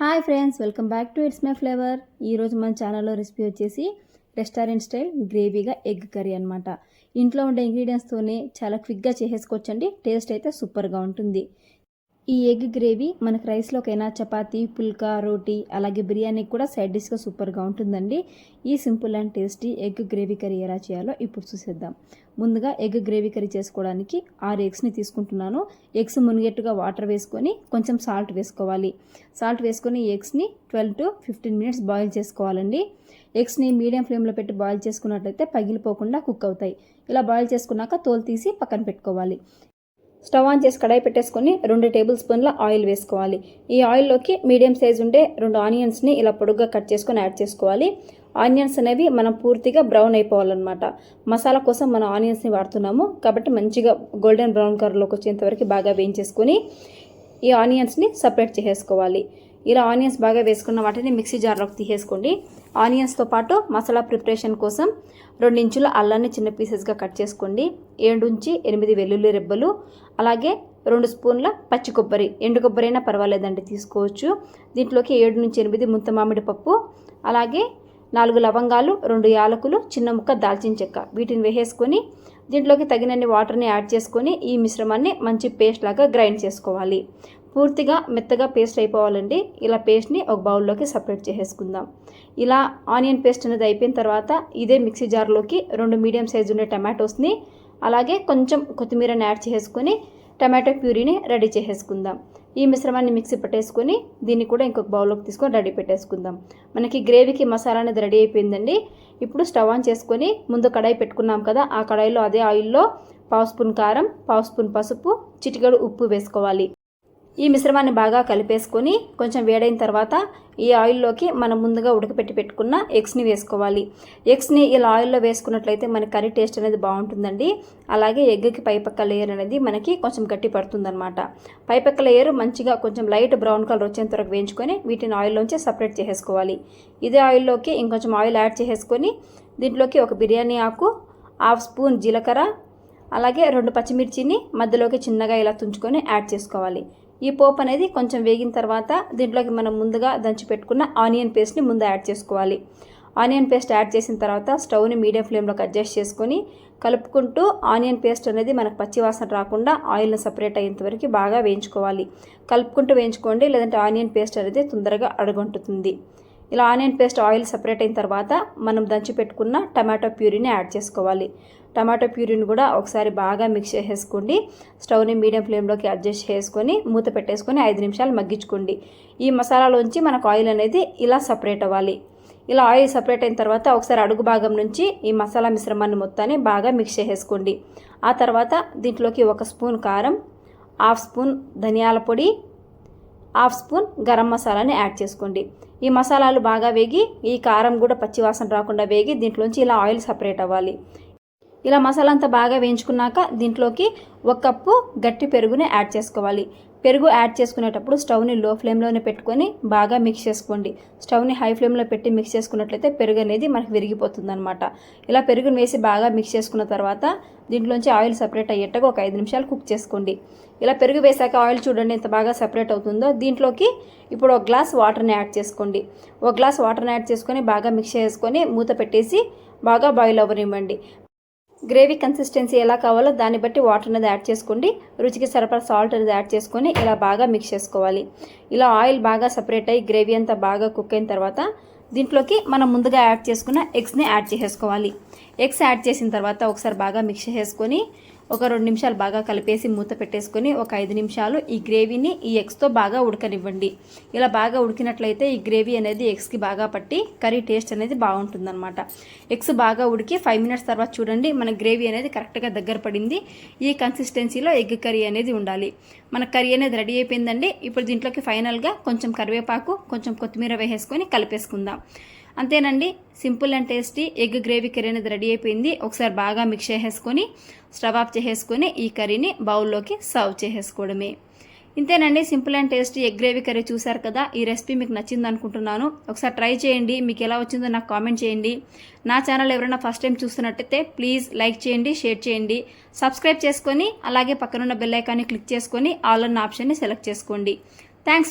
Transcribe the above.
Hi friends welcome back to it's my flavour. ఈరోజు మన ఛానల్లో రెసిపీ వచ్చేసి రెస్టారెంట్ స్టైల్ గ్రేవీగా ఎగ్ కర్రీ అనమాట ఇంట్లో ఉండే ఇంగ్రీడియంట్స్తోనే చాలా క్విక్గా చేసేసుకోవచ్చండి. టేస్ట్ అయితే సూపర్గా ఉంటుంది. ఈ ఎగ్ గ్రేవీ మనకు రైస్లోకైనా చపాతీ పుల్కా రోటీ అలాగే బిర్యానీకి కూడా సైడ్ డిష్గా సూపర్గా ఉంటుందండి. ఈ simple and tasty egg gravy curry ఎలా చేయాలో ఇప్పుడు చూసేద్దాం. ముందుగా ఎగ్ గ్రేవీ కర్రీ చేసుకోవడానికి ఆరు ఎగ్స్ని తీసుకుంటున్నాను. ఎగ్స్ మునిగేట్టుగా వాటర్ వేసుకొని కొంచెం సాల్ట్ వేసుకోవాలి. సాల్ట్ వేసుకొని ఎగ్స్ని twelve to fifteen minutes boil చేసుకోవాలండి. ఎగ్స్ని మీడియం ఫ్లేమ్లో పెట్టి బాయిల్ చేసుకున్నట్లయితే పగిలిపోకుండా కుక్ అవుతాయి. ఇలా బాయిల్ చేసుకున్నాక తోలు తీసి పక్కన పెట్టుకోవాలి. స్టవ్ ఆన్ చేసి కడాయి పెట్టేసుకొని రెండు టేబుల్ స్పూన్ల ఆయిల్ వేసుకోవాలి. ఈ ఆయిల్లోకి మీడియం సైజ్ ఉండే రెండు ఆనియన్స్ని ఇలా పొడుగ్గా కట్ చేసుకొని యాడ్ చేసుకోవాలి. ఆనియన్స్ అనేవి మనం పూర్తిగా బ్రౌన్ అయిపోవాలన్నమాట. మసాలా కోసం మనం ఆనియన్స్ని వాడుతున్నాము. కాబట్టి మంచిగా గోల్డెన్ బ్రౌన్ కలర్లోకి వచ్చేంత వరకు బాగా వేయించేసుకొని ఈ ఆనియన్స్ని సపరేట్ చేసేసుకోవాలి. ఇలా ఆనియన్స్ బాగా వేసుకున్న వాటిని మిక్సీ జార్లోకి తీసేసుకోండి. ఆనియన్స్తో పాటు మసాలా ప్రిపరేషన్ కోసం రెండించుల అల్లాన్ని చిన్న పీసెస్గా కట్ చేసుకోండి. ఏడు నుంచి ఎనిమిది వెల్లుల్లి రెబ్బలు అలాగే రెండు స్పూన్ల పచ్చి కొబ్బరి. ఎండు కొబ్బరి అయినా పర్వాలేదండి తీసుకోవచ్చు. దీంట్లోకి ఏడు నుంచి ఎనిమిది ముంత మామిడి పప్పు అలాగే నాలుగు లవంగాలు రెండు యాలకులు చిన్న ముక్క దాల్చిన చెక్క. వీటిని వేసేసుకొని దీంట్లోకి తగినన్ని వాటర్ని యాడ్ చేసుకొని ఈ మిశ్రమాన్ని మంచి పేస్ట్ లాగా గ్రైండ్ చేసుకోవాలి. పూర్తిగా మెత్తగా పేస్ట్ అయిపోవాలండి. ఇలా పేస్ట్ని ఒక బౌల్లోకి సపరేట్ చేసేసుకుందాం. ఇలా ఆనియన్ పేస్ట్ అనేది అయిపోయిన తర్వాత ఇదే మిక్సీ జార్లోకి రెండు మీడియం సైజు ఉండే టమాటోస్ని అలాగే కొంచెం కొత్తిమీరని యాడ్ చేసుకొని టమాటో ప్యూరీని రెడీ చేసేసుకుందాం. ఈ మిశ్రమాన్ని మిక్సీ పట్టేసుకొని దీన్ని కూడా ఇంకొక బౌల్లోకి తీసుకొని రెడీ పెట్టేసుకుందాం. మనకి గ్రేవీకి మసాలా అనేది రెడీ అయిపోయిందండి. ఇప్పుడు స్టవ్ ఆన్ చేసుకొని ముందు కడాయి పెట్టుకున్నాం కదా ఆ కడాయిలో అదే ఆయిల్లో పావు స్పూన్ కారం పావు స్పూన్ పసుపు చిటికడు ఉప్పు వేసుకోవాలి. ఈ మిశ్రమాన్ని బాగా కలిపేసుకొని కొంచెం వేడైన తర్వాత ఈ ఆయిల్లోకి మనం ముందుగా ఉడకపెట్టి పెట్టుకున్న ఎగ్స్ని వేసుకోవాలి. ఎగ్స్ని ఇలా ఆయిల్లో వేసుకున్నట్లయితే మన కర్రీ టేస్ట్ అనేది బాగుంటుందండి. అలాగే ఎగ్కి పైపక్క లేయర్ అనేది మనకి కొంచెం గట్టి పడుతుందన్నమాట. పైపక్క లేయర్ మంచిగా కొంచెం లైట్ బ్రౌన్ కలర్ వచ్చేంత వరకు వేయించుకొని వీటిని ఆయిల్లోంచి సపరేట్ చేసేసుకోవాలి. ఇదే ఆయిల్లోకి ఇంకొంచెం ఆయిల్ యాడ్ చేసేసుకొని దీంట్లోకి ఒక బిర్యానీ ఆకు హాఫ్ స్పూన్ జీలకర్ర అలాగే రెండు పచ్చిమిర్చిని మధ్యలోకి చిన్నగా ఇలా తుంచుకొని యాడ్ చేసుకోవాలి. ఈ పోపు అనేది కొంచెం వేగిన తర్వాత దీంట్లోకి మనం ముందుగా దంచి పెట్టుకున్న ఆనియన్ పేస్ట్ని ముందు యాడ్ చేసుకోవాలి. ఆనియన్ పేస్ట్ యాడ్ చేసిన తర్వాత స్టవ్ని మీడియం ఫ్లేమ్లోకి అడ్జస్ట్ చేసుకొని కలుపుకుంటూ ఆనియన్ పేస్ట్ అనేది మనకు పచ్చివాసన రాకుండా ఆయిల్ని సపరేట్ అయ్యేంత వరకు బాగా వేయించుకోవాలి. కలుపుకుంటూ వేయించుకోండి లేదంటే ఆనియన్ పేస్ట్ అనేది తొందరగా అడుగుంటుంది ఇలా ఆనియన్ పేస్ట్ ఆయిల్ సపరేట్ అయిన తర్వాత మనం దంచి పెట్టుకున్న టమాటో ప్యూరీని యాడ్ చేసుకోవాలి. టమాటో ప్యూరీని కూడా ఒకసారి బాగా మిక్స్ చేసేసుకోండి. స్టవ్ని మీడియం ఫ్లేమ్లోకి అడ్జస్ట్ చేసుకొని మూత పెట్టేసుకొని ఐదు నిమిషాలు మగ్గించుకోండి. ఈ మసాలాలోంచి మనకు ఆయిల్ అనేది ఇలా సపరేట్ అవ్వాలి. ఇలా ఆయిల్ సపరేట్ అయిన తర్వాత ఒకసారి అడుగు భాగం నుంచి ఈ మసాలా మిశ్రమాన్ని మొత్తాన్ని బాగా మిక్స్ చేసేసుకోండి. ఆ తర్వాత దీంట్లోకి ఒక స్పూన్ కారం హాఫ్ స్పూన్ ధనియాల పొడి హాఫ్ స్పూన్ గరం మసాలాని యాడ్ చేసుకోండి. ఈ మసాలాలు బాగా వేగి ఈ కారం కూడా పచ్చివాసన రాకుండా వేగి దీంట్లోంచి ఇలా ఆయిల్ సపరేట్ అవ్వాలి. ఇలా మసాలా అంతా బాగా వేయించుకున్నాక దీంట్లోకి ఒక కప్పు గట్టి పెరుగుని యాడ్ చేసుకోవాలి. పెరుగు యాడ్ చేసుకునేటప్పుడు స్టవ్ని లో ఫ్లేమ్లోనే పెట్టుకొని బాగా మిక్స్ చేసుకోండి. స్టవ్ని హై ఫ్లేమ్లో పెట్టి మిక్స్ చేసుకున్నట్లయితే పెరుగు అనేది మనకు విరిగిపోతుంది అనమాట ఇలా పెరుగుని వేసి బాగా మిక్స్ చేసుకున్న తర్వాత దీంట్లోంచి ఆయిల్ సపరేట్ అయ్యేట్టుగా ఒక ఐదు నిమిషాలు కుక్ చేసుకోండి. ఇలా పెరుగు వేసాక ఆయిల్ చూడండి ఎంత బాగా సపరేట్ అవుతుందో. దీంట్లోకి ఇప్పుడు ఒక గ్లాస్ వాటర్ని యాడ్ చేసుకోండి. ఒక గ్లాస్ వాటర్ని యాడ్ చేసుకొని బాగా మిక్స్ చేసుకొని మూత పెట్టేసి బాగా బాయిల్ అవ్వనివ్వండి. గ్రేవీ కన్సిస్టెన్సీ ఎలా కావాలో దాన్ని బట్టి వాటర్ అనేది యాడ్ చేసుకోండి. రుచికి సరిపడా సాల్ట్ అనేది యాడ్ చేసుకొని ఇలా బాగా మిక్స్ చేసుకోవాలి. ఇలా ఆయిల్ బాగా సపరేట్ అయ్యి గ్రేవీ అంతా బాగా కుక్ అయిన తర్వాత దీంట్లోకి మనం ముందుగా యాడ్ చేసుకున్న ఎగ్స్ని యాడ్ చేసేసుకోవాలి ఎగ్స్ యాడ్ చేసిన తర్వాత ఒకసారి బాగా మిక్స్ చేసుకొని ఒక రెండు నిమిషాలు బాగా కలిపేసి మూత పెట్టేసుకొని ఒక ఐదు నిమిషాలు ఈ గ్రేవీని ఈ ఎగ్స్తో బాగా ఉడకనివ్వండి. ఇలా బాగా ఉడికినట్లయితే ఈ గ్రేవీ అనేది ఎగ్స్కి బాగా పట్టి కర్రీ టేస్ట్ అనేది బాగుంటుందన్నమాట. ఎగ్స్ బాగా ఉడికి ఫైవ్ మినిట్స్ తర్వాత చూడండి మన గ్రేవీ అనేది కరెక్ట్గా దగ్గర పడింది. ఈ కన్సిస్టెన్సీలో ఎగ్ కర్రీ అనేది ఉండాలి. మన కర్రీ అనేది రెడీ అయిపోయిందండి. ఇప్పుడు దీంట్లోకి ఫైనల్గా కొంచెం కరివేపాకు కొంచెం కొత్తిమీర వేసేసుకొని కలిపేసుకుందాం. అంతేనండి simple and tasty egg gravy curry అనేది రెడీ అయిపోయింది. ఒకసారి బాగా మిక్స్ చేసేసుకొని స్టవ్ ఆఫ్ చేసేసుకొని ఈ కర్రీని బౌల్లోకి సర్వ్ చేసేసుకోవడమే. ఇంతేనండి simple and tasty egg gravy curry చూసారు కదా ఈ రెసిపీ మీకు నచ్చింది అనుకుంటున్నాను. ఒకసారి ట్రై చేయండి మీకు ఎలా వచ్చిందో నాకు కామెంట్ చేయండి. నా ఛానల్ ఎవరైనా ఫస్ట్ టైం చూస్తున్నట్టయితే ప్లీజ్ లైక్ చేయండి షేర్ చేయండి. సబ్స్క్రైబ్ చేసుకొని అలాగే పక్కనున్న బెల్ ఐకాన్ని క్లిక్ చేసుకొని ఆల్ అన్న ఆప్షన్ని సెలెక్ట్ చేసుకోండి. థ్యాంక్స్.